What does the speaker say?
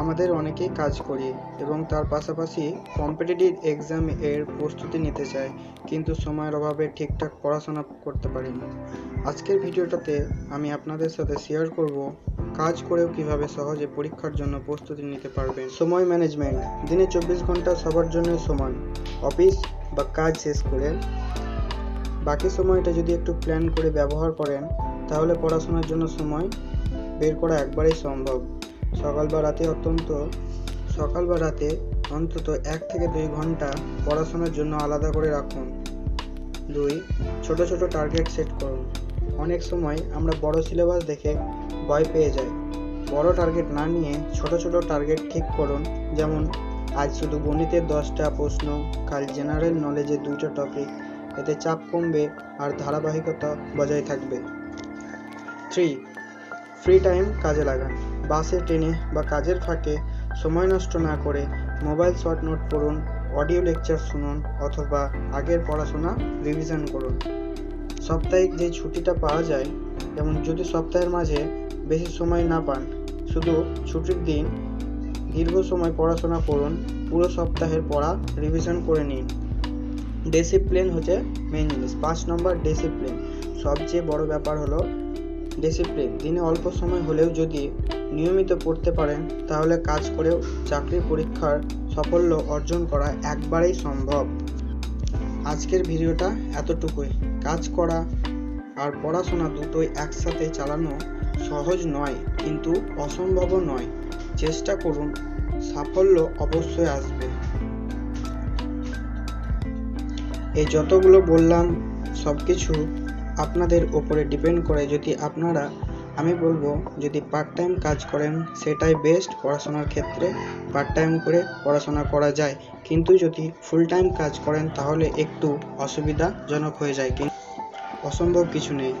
আমাদের অনেকেই কাজ করি এবং তার পাশাপাশি কম্পিটিটিভ এক্সাম এর প্রস্তুতি নিতে চাই, কিন্তু সময়ের অভাবে ঠিকঠাক পড়াশোনা করতে পারি না আজকের ভিডিওটাতে আমি আপনাদের সাথে শেয়ার করব কাজ করেও কীভাবে সহজে পরীক্ষার জন্য প্রস্তুতি নিতে পারবেন। সময় ম্যানেজমেন্ট দিনে চব্বিশ ঘণ্টা সবার জন্য সমান। অফিস বা কাজ শেষ করে বাকি সময়টা যদি একটু প্ল্যান করে ব্যবহার করেন, তাহলে পড়াশোনার জন্য সময় বের করা একবারেই সম্ভব। সকাল বা রাতে অত্যন্ত, সকাল বা রাতে অন্তত এক থেকে দুই ঘণ্টা পড়াশোনার জন্য আলাদা করে রাখুন। দুই, ছোট ছোট টার্গেট সেট করুন। অনেক সময় আমরা বড় সিলেবাস দেখে ভয় পেয়ে যাই। বড় টার্গেট না নিয়ে ছোট ছোট টার্গেট ঠিক করুন, যেমন আজ শুধু গণিতের দশটা প্রশ্ন, কাল জেনারেল নলেজের দুইটা টপিক এতে চাপ কমবে আর ধারাবাহিকতা বজায় থাকবে। থ্রি ফ্রি টাইম কাজে লাগান। বাসে, ট্রেনে বা কাজের ফাঁকে সময় নষ্ট না করে মোবাইল শর্ট নোট পড়ুন, অডিও লেকচার শুনুন অথবা আগের পড়াশোনা রিভিশন করুন। সাপ্তাহিক যে ছুটিটা পাওয়া যায় যেমন যদি সপ্তাহের মাঝে বেশি সময় না পান, শুধু ছুটির দিন দীর্ঘ সময় পড়াশোনা করুন, পুরো সপ্তাহের পড়া রিভিশন করে নিন। ডিসিপ্লিন হচ্ছে মেন জিনিস। পাঁচ নম্বর, ডিসিপ্লিন। সবচেয়ে বড় ব্যাপার হলো ডিসিপ্লিন। দিনে অল্প সময় হলেও যদি নিয়মিত পড়তে পারেন, তাহলে কাজ করেও চাকরির পরীক্ষার সাফল্য অর্জন করা একবারেই সম্ভব। আজকের ভিডিওটা এতটুকুই। কাজ করা আর পড়াশোনা দুটোই একসাথে চালানো সহজ নয়, কিন্তু অসম্ভবও নয়। চেষ্টা করুন, সাফল্য অবশ্যই আসবে। এই যতগুলো বললাম সব কিছু আপনাদের ওপরে ডিপেন্ড করে। যদি আপনারা আমি বলব, যদি পার্ট টাইম কাজ করেন, সেটাই বেস্ট পড়াশোনার ক্ষেত্রে। পার্ট টাইম করে পড়াশোনা করা যায়। কিন্তু যদি ফুল টাইম কাজ করেন, তাহলে একটু অসুবিধাজনক হয়ে যায়। কিন্তু অসম্ভব কিছু নেই।